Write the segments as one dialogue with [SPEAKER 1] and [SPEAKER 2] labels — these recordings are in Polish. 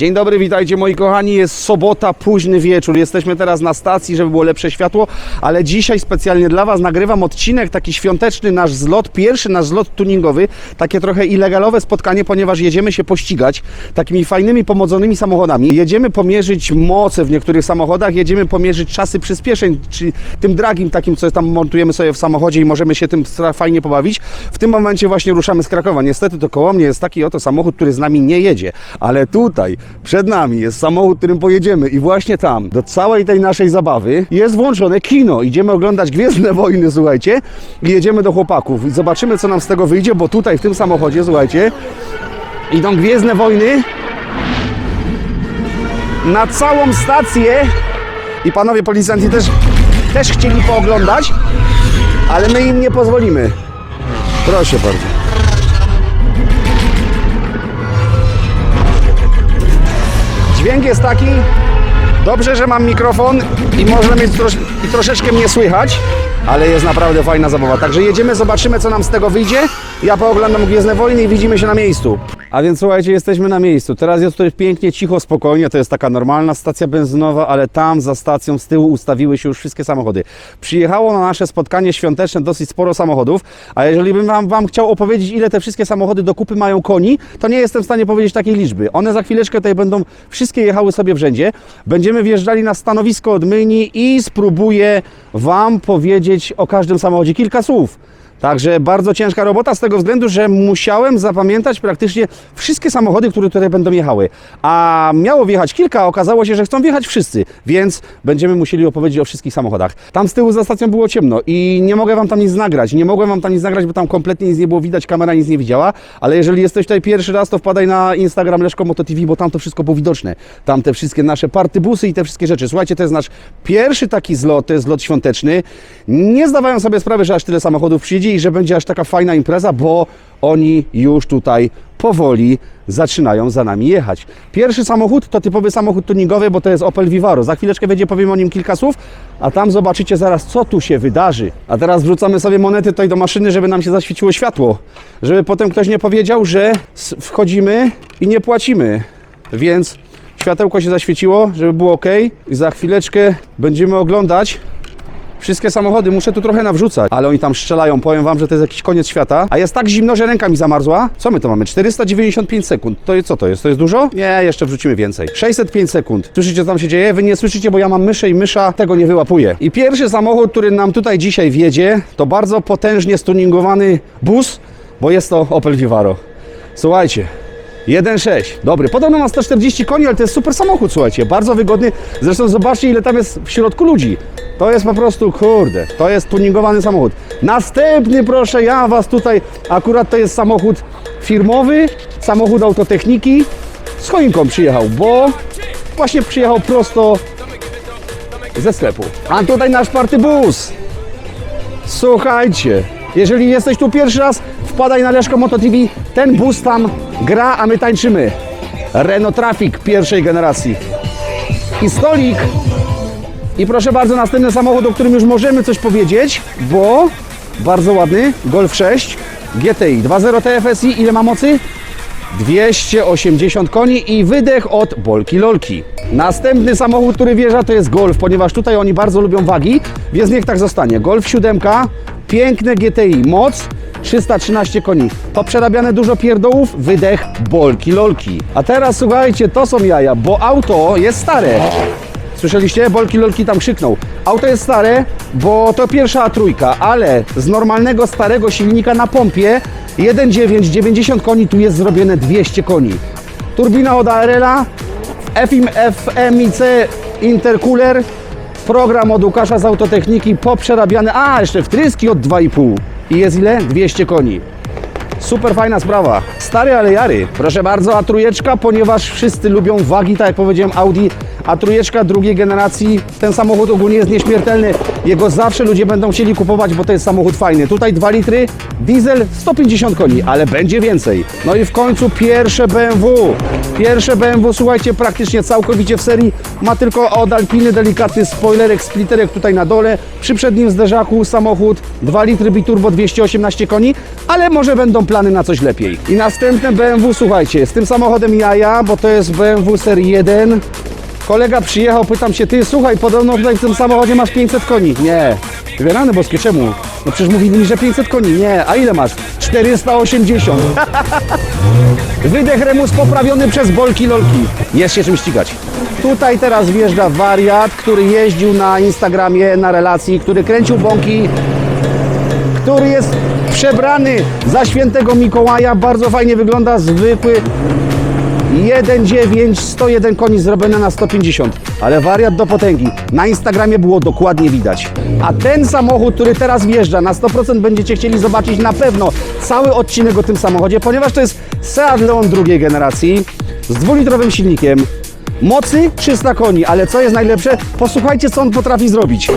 [SPEAKER 1] Dzień dobry, witajcie moi kochani. Jest sobota, późny wieczór. Jesteśmy teraz na stacji, żeby było lepsze światło, ale dzisiaj specjalnie dla Was nagrywam odcinek taki świąteczny, nasz zlot, pierwszy nasz zlot tuningowy, takie trochę ilegalowe spotkanie, ponieważ jedziemy się pościgać takimi fajnymi, pomodzonymi samochodami. Jedziemy pomierzyć moce w niektórych samochodach, jedziemy pomierzyć czasy przyspieszeń, czy tym dragim takim, co tam montujemy sobie w samochodzie i możemy się tym fajnie pobawić. W tym momencie właśnie ruszamy z Krakowa. Niestety to koło mnie jest taki oto samochód, który z nami nie jedzie, ale tutaj przed nami jest samochód, którym pojedziemy i właśnie tam, do całej tej naszej zabawy jest włączone kino. Idziemy oglądać Gwiezdne Wojny, słuchajcie, i jedziemy do chłopaków i zobaczymy, co nam z tego wyjdzie, bo tutaj w tym samochodzie, słuchajcie, idą Gwiezdne Wojny na całą stację i panowie policjanci też, też chcieli pooglądać, ale my im nie pozwolimy. Proszę bardzo. Dźwięk jest taki, dobrze, że mam mikrofon i można mieć trosz, i troszeczkę mnie słychać, ale jest naprawdę fajna zabawa. Także jedziemy, zobaczymy co nam z tego wyjdzie. Ja pooglądam Gwiezdne Wojny i widzimy się na miejscu. A więc słuchajcie, jesteśmy na miejscu. Teraz jest tutaj pięknie, cicho, spokojnie. To jest taka normalna stacja benzynowa, ale tam za stacją z tyłu ustawiły się już wszystkie samochody. Przyjechało na nasze spotkanie świąteczne dosyć sporo samochodów, a jeżeli bym wam, wam chciał opowiedzieć, ile te wszystkie samochody do kupy mają koni, to nie jestem w stanie powiedzieć takiej liczby. One za chwileczkę tutaj będą wszystkie jechały sobie w rzędzie. Będziemy wjeżdżali na stanowisko od myjni i spróbuję wam powiedzieć o każdym samochodzie kilka słów. Także bardzo ciężka robota z tego względu, że musiałem zapamiętać praktycznie wszystkie samochody, które tutaj będą jechały. A miało wjechać kilka, okazało się, że chcą wjechać wszyscy, więc będziemy musieli opowiedzieć o wszystkich samochodach. Tam z tyłu za stacją było ciemno i nie mogę wam tam nic nagrać. Nie mogłem wam tam nic nagrać, bo tam kompletnie nic nie było widać, kamera nic nie widziała, ale jeżeli jesteś tutaj pierwszy raz, to wpadaj na Instagram Leszko Moto TV, bo tam to wszystko było widoczne. Tam te wszystkie nasze partybusy i te wszystkie rzeczy. Słuchajcie, to jest nasz pierwszy taki zlot, to jest zlot świąteczny. Nie zdawają sobie sprawy, że aż tyle samochodów przyjdzie że będzie aż taka fajna impreza, bo oni już tutaj powoli zaczynają za nami jechać. Pierwszy samochód to typowy samochód tuningowy, bo to jest Opel Vivaro. Za chwileczkę będzie powiem o nim kilka słów, a tam zobaczycie zaraz, co tu się wydarzy. A teraz wrzucamy sobie monety tutaj do maszyny, żeby nam się zaświeciło światło. Żeby potem ktoś nie powiedział, że wchodzimy i nie płacimy. Więc światełko się zaświeciło, żeby było ok. I za chwileczkę będziemy oglądać Wszystkie samochody muszę tu trochę nawrzucać, ale oni tam strzelają. Powiem wam, że to jest jakiś koniec świata. A jest tak zimno, że ręka mi zamarzła. Co my to mamy? 495 sekund. To co to jest? To jest dużo? Nie, jeszcze wrzucimy więcej. 605 sekund. Słyszycie, co tam się dzieje? Wy nie słyszycie, bo ja mam myszę i mysza tego nie wyłapuje. I pierwszy samochód, który nam tutaj dzisiaj wjedzie, to bardzo potężnie stuningowany bus, bo jest to Opel Vivaro. Słuchajcie, 1,6. Dobry. Podobno ma 140 koni, ale to jest super samochód, słuchajcie. Bardzo wygodny. Zresztą zobaczcie, ile tam jest w środku ludzi. To jest po prostu, kurde, to jest tuningowany samochód. Następny, proszę, ja Was tutaj, akurat to jest samochód firmowy, samochód autotechniki. Z choinką przyjechał, bo właśnie przyjechał prosto ze sklepu. A tutaj nasz partybus. Słuchajcie, jeżeli jesteś tu pierwszy raz, wpadaj na Leszko Moto TV. Ten bus tam gra, a my tańczymy. Renault Traffic pierwszej generacji. I stolik. I proszę bardzo, następny samochód, o którym już możemy coś powiedzieć, bo bardzo ładny, Golf 6 GTI 2.0 TFSI. Ile ma mocy? 280 koni i wydech od Bolki Lolki. Następny samochód, który wjeżdża to jest Golf, ponieważ tutaj oni bardzo lubią wagi, więc niech tak zostanie. Golf 7, piękne GTI, moc 313 koni. Poprzerabiane dużo pierdołów, wydech Bolki Lolki. A teraz słuchajcie, to są jaja, bo auto jest stare. Słyszeliście? Bolki Lolki tam krzyknął. Auto jest stare, bo to pierwsza trójka, ale z normalnego starego silnika na pompie 1.9, 90 koni, tu jest zrobione 200 koni. Turbina od ARL-a, FIM, FMIC intercooler, program od Łukasza z autotechniki, poprzerabiany, a jeszcze wtryski od 2,5 i jest ile? 200 koni. Super fajna sprawa. Stary, ale jary. Proszę bardzo, a trójeczka, ponieważ wszyscy lubią wagi, tak jak powiedziałem, Audi, a trójeczka drugiej generacji, ten samochód ogólnie jest nieśmiertelny. Jego zawsze ludzie będą chcieli kupować, bo to jest samochód fajny. Tutaj 2 litry, diesel 150 koni, ale będzie więcej. No i w końcu pierwsze BMW. Pierwsze BMW, słuchajcie, praktycznie całkowicie w serii. Ma tylko od Alpiny delikatny spoilerek, splitterek tutaj na dole. Przy przednim zderzaku samochód 2 litry biturbo 218 koni, ale może będą plany na coś lepiej. I następne BMW, słuchajcie, z tym samochodem jaja, bo to jest BMW serii 1. Kolega przyjechał, pytam się, ty słuchaj, podobno tutaj w tym samochodzie masz 500 koni. Nie. Mówię, rany boskie, czemu? No przecież mówili mi, że 500 koni. Nie, a ile masz? 480. Wydech remus poprawiony przez bolki lolki. Jest się czym ścigać. Tutaj teraz wjeżdża wariat, który jeździł na Instagramie, na relacji, który kręcił bąki, który jest przebrany za świętego Mikołaja. Bardzo fajnie wygląda, zwykły 1,9, 101 koni zrobione na 150, ale wariat do potęgi. Na Instagramie było dokładnie widać. A ten samochód, który teraz wjeżdża, na 100% będziecie chcieli zobaczyć na pewno cały odcinek o tym samochodzie, ponieważ to jest Seat Leon drugiej generacji z dwulitrowym silnikiem. Mocy 300 koni, ale co jest najlepsze? Posłuchajcie, co on potrafi zrobić.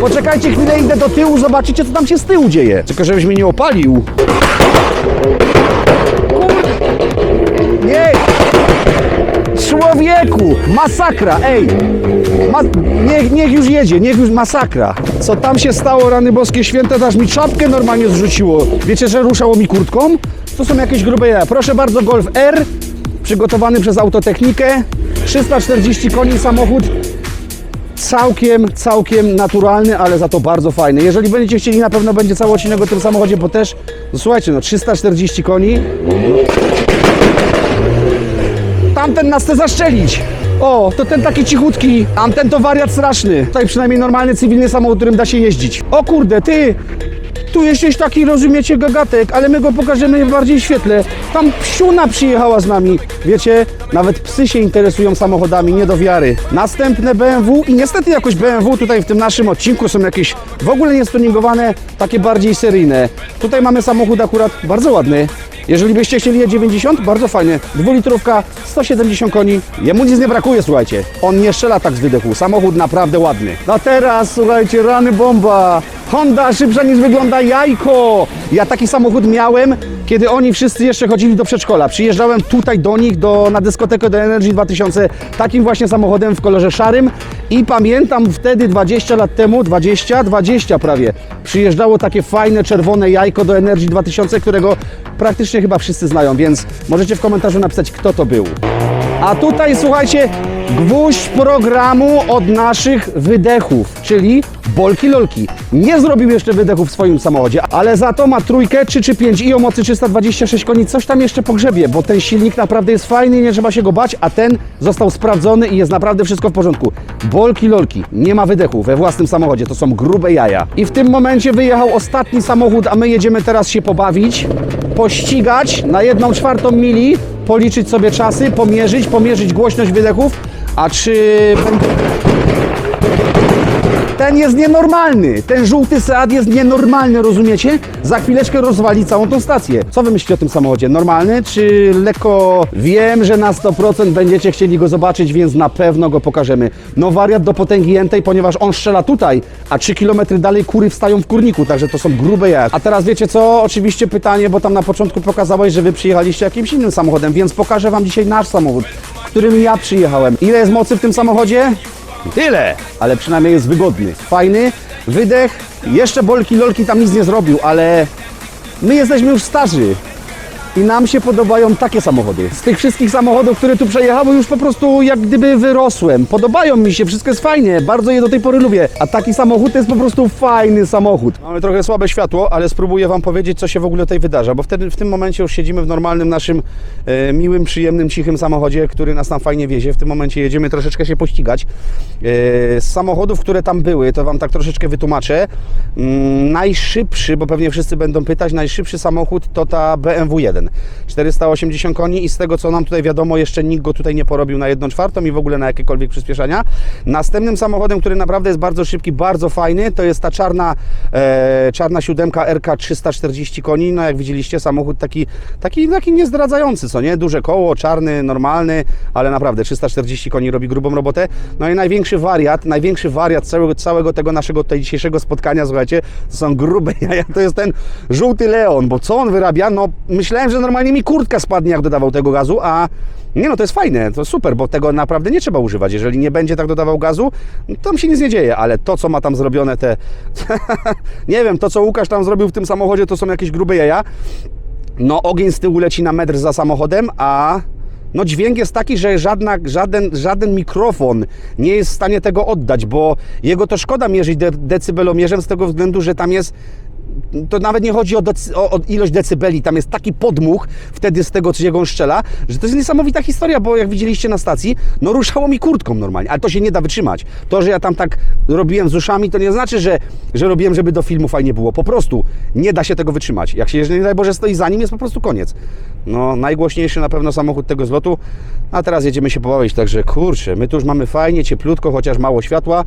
[SPEAKER 1] Poczekajcie chwilę, idę do tyłu, zobaczycie, co tam się z tyłu dzieje. Tylko żebyś mnie nie opalił. Nie! Człowieku! Masakra, ej! Ma... Niech, niech już jedzie, niech już masakra. Co tam się stało, rany boskie święte, aż mi czapkę normalnie zrzuciło. Wiecie, że ruszało mi kurtką? To są jakieś grube jaja. Proszę bardzo, Golf R, przygotowany przez Autotechnikę. 340 koni samochód. Całkiem, całkiem naturalny, ale za to bardzo fajny. Jeżeli będziecie chcieli, na pewno będzie cały odcinek o tym samochodzie, bo też, no słuchajcie, no 340 koni, Tamten nas chce zaszczelić. O, to ten taki cichutki. Tamten to wariat straszny. Tutaj przynajmniej normalny, cywilny samochód, którym da się jeździć. O kurde, ty! Tu jesteś taki, rozumiecie, gagatek, ale my go pokażemy w bardziej świetle. Tam psiuna przyjechała z nami. Wiecie, nawet psy się interesują samochodami, nie do wiary. Następne BMW i niestety jakoś BMW tutaj w tym naszym odcinku są jakieś w ogóle niestuningowane, takie bardziej seryjne. Tutaj mamy samochód akurat bardzo ładny. Jeżeli byście chcieli E90, bardzo fajny. Dwulitrówka, 170 koni. Jemu nic nie brakuje, słuchajcie. On nie strzela tak z wydechu. Samochód naprawdę ładny. No teraz, słuchajcie, rany bomba. Honda szybsza niż wygląda jajko. Ja taki samochód miałem, kiedy oni wszyscy jeszcze chodzili do przedszkola. Przyjeżdżałem tutaj do nich, do, na dyskotekę do Energy 2000, takim właśnie samochodem w kolorze szarym i pamiętam wtedy 20 lat temu, 20, 20 prawie, przyjeżdżało takie fajne czerwone jajko do Energy 2000, którego praktycznie chyba wszyscy znają, więc możecie w komentarzu napisać, kto to był. A tutaj słuchajcie, gwóźdź programu od naszych wydechów, czyli Bolki Lolki. Nie zrobił jeszcze wydechu w swoim samochodzie, ale za to ma trójkę 3 czy 5 i o mocy 326 koni. Coś tam jeszcze pogrzebie, bo ten silnik naprawdę jest fajny nie trzeba się go bać, a ten został sprawdzony i jest naprawdę wszystko w porządku. Bolki Lolki, nie ma wydechu we własnym samochodzie, to są grube jaja. I w tym momencie wyjechał ostatni samochód, a my jedziemy teraz się pobawić, pościgać na jedną czwartą mili, policzyć sobie czasy, pomierzyć, pomierzyć głośność wydechów, a czy. Ten jest nienormalny. Ten żółty Seat jest nienormalny, rozumiecie? Za chwileczkę rozwali całą tą stację. Co wy myślicie o tym samochodzie? Normalny czy lekko... Wiem, że na 100% będziecie chcieli go zobaczyć, więc na pewno go pokażemy. No wariat do potęgi jętej, ponieważ on strzela tutaj, a 3 km dalej kury wstają w kurniku, także to są grube jaja. A teraz wiecie co? Oczywiście pytanie, bo tam na początku pokazałeś, że wy przyjechaliście jakimś innym samochodem, więc pokażę wam dzisiaj nasz samochód, którym ja przyjechałem. Ile jest mocy w tym samochodzie? Tyle, ale przynajmniej jest wygodny. Fajny, wydech, jeszcze bolki, lolki tam nic nie zrobił, ale my jesteśmy już starzy. I nam się podobają takie samochody. Z tych wszystkich samochodów, które tu przejechały, już po prostu jak gdyby wyrosłem. Podobają mi się, wszystko jest fajnie, bardzo je do tej pory lubię. A taki samochód to jest po prostu fajny samochód. Mamy trochę słabe światło, ale spróbuję Wam powiedzieć, co się w ogóle tutaj wydarza, bo wtedy w tym momencie już siedzimy w normalnym naszym e, miłym, przyjemnym, cichym samochodzie, który nas tam fajnie wiezie. W tym momencie jedziemy troszeczkę się pościgać. E, z samochodów, które tam były, to Wam tak troszeczkę wytłumaczę. Mm, najszybszy, bo pewnie wszyscy będą pytać, najszybszy samochód to ta BMW 1. 1. 480 koni i z tego co nam tutaj wiadomo, jeszcze nikt go tutaj nie porobił na 1 czwartą i w ogóle na jakiekolwiek przyspieszenia. Następnym samochodem, który naprawdę jest bardzo szybki, bardzo fajny, to jest ta czarna, e, czarna siódemka RK 340 koni. No jak widzieliście, samochód taki, taki, taki niezdradzający, co nie? Duże koło, czarny, normalny, ale naprawdę 340 koni robi grubą robotę. No i największy wariat, największy wariat całego, całego tego naszego tutaj dzisiejszego spotkania, słuchajcie, to są grube jaja, to jest ten żółty Leon, bo co on wyrabia? No myślałem, że normalnie mi kurtka spadnie, jak dodawał tego gazu, a nie no, to jest fajne, to super, bo tego naprawdę nie trzeba używać. Jeżeli nie będzie tak dodawał gazu, no, tam się nic nie dzieje, ale to, co ma tam zrobione te... nie wiem, to, co Łukasz tam zrobił w tym samochodzie, to są jakieś grube jaja. No ogień z tyłu leci na metr za samochodem, a no dźwięk jest taki, że żadna, żaden, żaden mikrofon nie jest w stanie tego oddać, bo jego to szkoda mierzyć de decybelomierzem z tego względu, że tam jest to nawet nie chodzi o, decy, o, o, ilość decybeli, tam jest taki podmuch wtedy z tego, co jego on szczela, że to jest niesamowita historia, bo jak widzieliście na stacji, no ruszało mi kurtką normalnie, ale to się nie da wytrzymać. To, że ja tam tak robiłem z uszami, to nie znaczy, że, że robiłem, żeby do filmu fajnie było. Po prostu nie da się tego wytrzymać. Jak się, jeżeli nie daj Boże, stoi za nim, jest po prostu koniec. No, najgłośniejszy na pewno samochód tego zlotu, a teraz jedziemy się pobawić, także kurczę, my tu już mamy fajnie, cieplutko, chociaż mało światła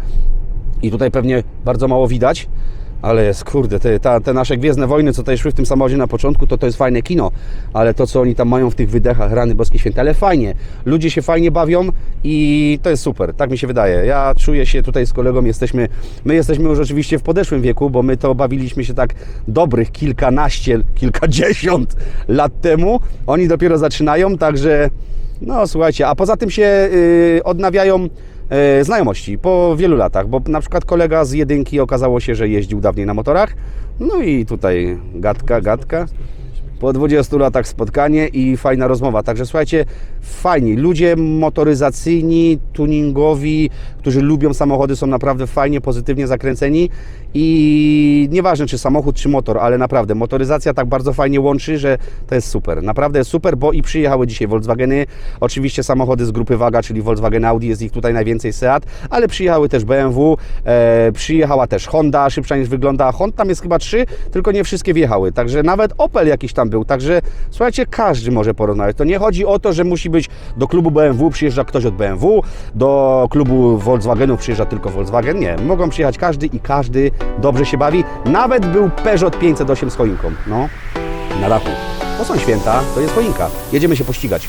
[SPEAKER 1] i tutaj pewnie bardzo mało widać. Ale jest, kurde, te, ta, te nasze Gwiezdne Wojny, co tutaj szły w tym samochodzie na początku, to to jest fajne kino. Ale to, co oni tam mają w tych wydechach, rany boskie święte, ale fajnie. Ludzie się fajnie bawią i to jest super, tak mi się wydaje. Ja czuję się tutaj z kolegą, jesteśmy, my jesteśmy już oczywiście w podeszłym wieku, bo my to bawiliśmy się tak dobrych kilkanaście, kilkadziesiąt lat temu. Oni dopiero zaczynają, także no słuchajcie, a poza tym się yy, odnawiają znajomości po wielu latach, bo na przykład kolega z jedynki okazało się, że jeździł dawniej na motorach, no i tutaj gadka, gadka. Po 20 latach spotkanie i fajna rozmowa. Także słuchajcie, fajni ludzie motoryzacyjni, tuningowi, którzy lubią samochody, są naprawdę fajnie, pozytywnie zakręceni i nieważne czy samochód, czy motor, ale naprawdę motoryzacja tak bardzo fajnie łączy, że to jest super. Naprawdę jest super, bo i przyjechały dzisiaj Volkswageny, oczywiście samochody z grupy Waga, czyli Volkswagen Audi, jest ich tutaj najwięcej Seat, ale przyjechały też BMW, e, przyjechała też Honda, szybsza niż wygląda. Honda tam jest chyba trzy, tylko nie wszystkie wjechały, także nawet Opel jakiś tam był, także słuchajcie, każdy może porozmawiać. To nie chodzi o to, że musi być do klubu BMW przyjeżdża ktoś od BMW, do klubu Volkswagenów przyjeżdża tylko Volkswagen. Nie, mogą przyjechać każdy i każdy dobrze się bawi. Nawet był Peugeot 508 z choinką, no, na dachu. To są święta, to jest choinka. Jedziemy się pościgać.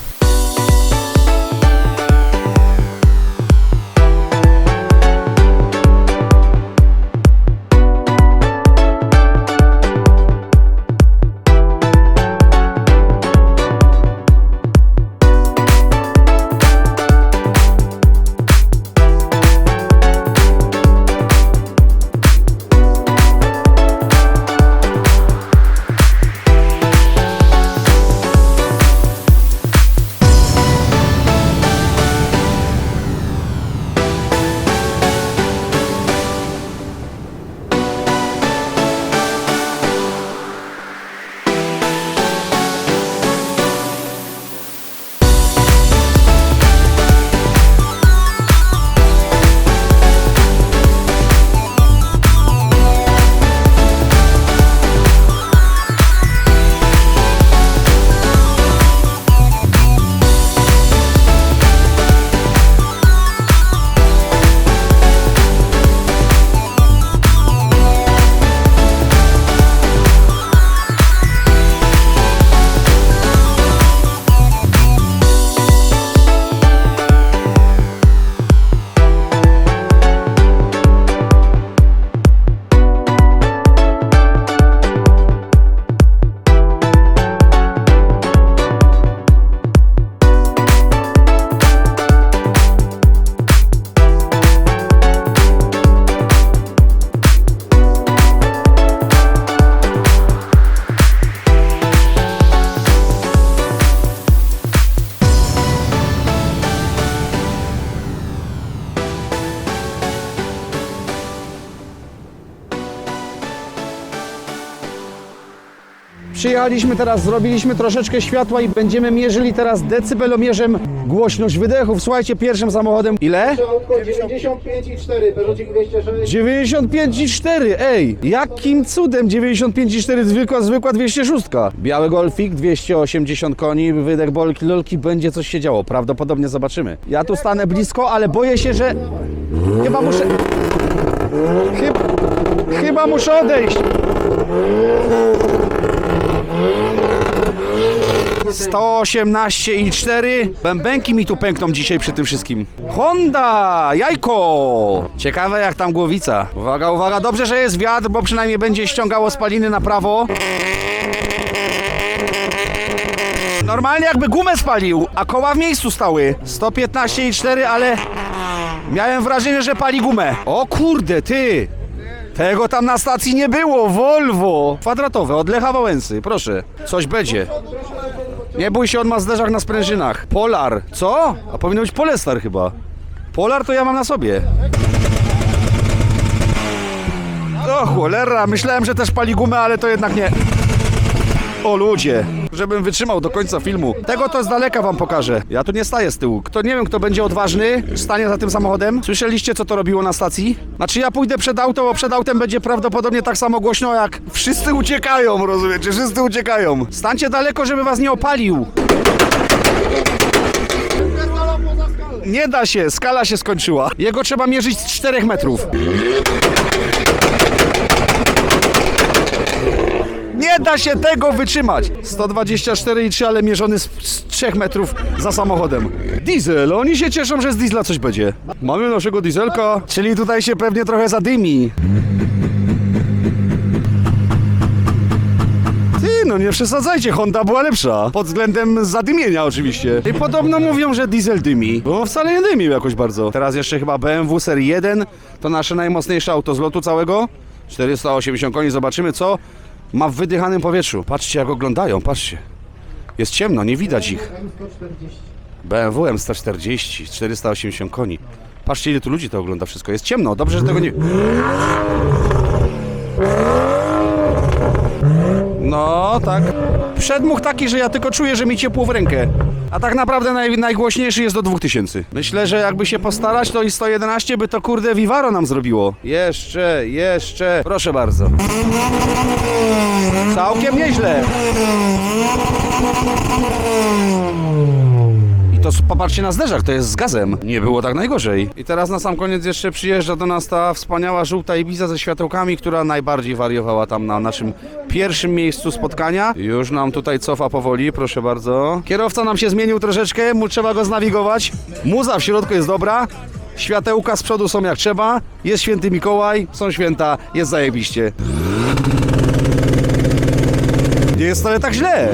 [SPEAKER 1] Przyjechaliśmy teraz, zrobiliśmy troszeczkę światła i będziemy mierzyli teraz decybelomierzem głośność wydechów. Słuchajcie, pierwszym samochodem ile?
[SPEAKER 2] 95,4, Peugeotik 206.
[SPEAKER 1] 95,4, ej! Jakim cudem 95,4 zwykła, zwykła 206? Biały Golfik, 280 koni, wydech bolki, lolki, będzie coś się działo. Prawdopodobnie zobaczymy. Ja tu stanę blisko, ale boję się, że chyba muszę... Chyba, chyba muszę odejść. 118,4 Bębenki mi tu pękną dzisiaj przy tym wszystkim. Honda! Jajko! Ciekawe jak tam głowica. Uwaga, uwaga, dobrze, że jest wiatr, bo przynajmniej będzie ściągało spaliny na prawo. Normalnie jakby gumę spalił, a koła w miejscu stały. 115,4, ale miałem wrażenie, że pali gumę. O kurde, ty! Tego tam na stacji nie było, Volvo! Kwadratowe, od Lecha Wałęsy, proszę. Coś będzie. Nie bój się, on ma zderzak na sprężynach. Polar, co? A powinno być Polestar chyba. Polar to ja mam na sobie. O cholera, myślałem, że też pali gumę, ale to jednak nie. O ludzie, żebym wytrzymał do końca filmu. Tego to z daleka wam pokażę. Ja tu nie staję z tyłu. Kto nie wiem, kto będzie odważny, stanie za tym samochodem. Słyszeliście, co to robiło na stacji? Znaczy ja pójdę przed auto, bo przed autem będzie prawdopodobnie tak samo głośno, jak wszyscy uciekają, rozumiecie? Wszyscy uciekają. Stańcie daleko, żeby was nie opalił. Nie da się, skala się skończyła. Jego trzeba mierzyć z 4 metrów. Nie da się tego wytrzymać! 124,3, ale mierzony z, z 3 metrów za samochodem. Diesel, oni się cieszą, że z diesla coś będzie. Mamy naszego dieselka, czyli tutaj się pewnie trochę zadymi. No nie przesadzajcie, Honda była lepsza. Pod względem zadymienia oczywiście. I podobno mówią, że diesel dymi. Bo wcale nie dymił jakoś bardzo. Teraz jeszcze chyba BMW Serii 1. To nasze najmocniejsze auto z lotu całego. 480 koni, zobaczymy co ma w wydychanym powietrzu. Patrzcie jak oglądają, patrzcie. Jest ciemno, nie widać ich. BMW M140, 480 koni. Patrzcie ile tu ludzi to ogląda wszystko. Jest ciemno, dobrze, że tego nie... No, tak. Przedmuch taki, że ja tylko czuję, że mi ciepło w rękę. A tak naprawdę naj, najgłośniejszy jest do 2000. Myślę, że jakby się postarać, to i 111 by to kurde Vivaro nam zrobiło. Jeszcze, jeszcze. Proszę bardzo. Całkiem nieźle. To popatrzcie na zderzak, to jest z gazem. Nie było tak najgorzej. I teraz na sam koniec jeszcze przyjeżdża do nas ta wspaniała żółta Ibiza ze światełkami, która najbardziej wariowała tam na naszym pierwszym miejscu spotkania. Już nam tutaj cofa powoli, proszę bardzo. Kierowca nam się zmienił troszeczkę, mu trzeba go znawigować. Muza w środku jest dobra. Światełka z przodu są jak trzeba. Jest święty Mikołaj, są święta, jest zajebiście. Nie jest wcale tak źle.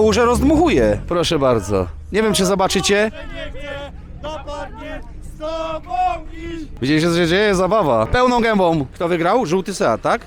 [SPEAKER 1] Kałuże rozdmuchuje. Proszę bardzo. Nie wiem, czy zobaczycie. Widzieliście, co się dzieje? Zabawa. Pełną gębą. Kto wygrał? Żółty Seat, tak?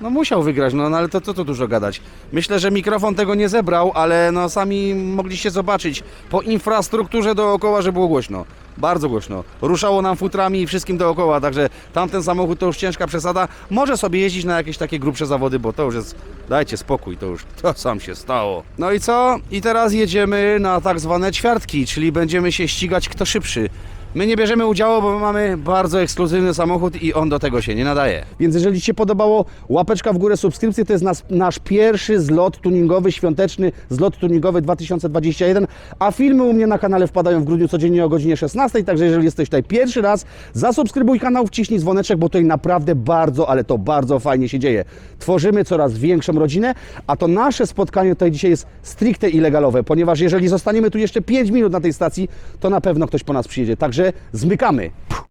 [SPEAKER 1] No musiał wygrać, no, no ale to co tu dużo gadać. Myślę, że mikrofon tego nie zebrał, ale no sami mogliście zobaczyć po infrastrukturze dookoła, że było głośno. Bardzo głośno. Ruszało nam futrami i wszystkim dookoła, także tamten samochód to już ciężka przesada. Może sobie jeździć na jakieś takie grubsze zawody, bo to już jest... Dajcie spokój, to już to sam się stało. No i co? I teraz jedziemy na tak zwane ćwiartki, czyli będziemy się ścigać kto szybszy. My nie bierzemy udziału, bo my mamy bardzo ekskluzywny samochód i on do tego się nie nadaje. Więc jeżeli Ci się podobało, łapeczka w górę, subskrypcje, to jest nas, nasz pierwszy zlot tuningowy, świąteczny zlot tuningowy 2021, a filmy u mnie na kanale wpadają w grudniu codziennie o godzinie 16, także jeżeli jesteś tutaj pierwszy raz, zasubskrybuj kanał, wciśnij dzwoneczek, bo tutaj naprawdę bardzo, ale to bardzo fajnie się dzieje. Tworzymy coraz większą rodzinę, a to nasze spotkanie tutaj dzisiaj jest stricte ilegalowe, ponieważ jeżeli zostaniemy tu jeszcze 5 minut na tej stacji, to na pewno ktoś po nas przyjedzie. Także zmykamy. Puh.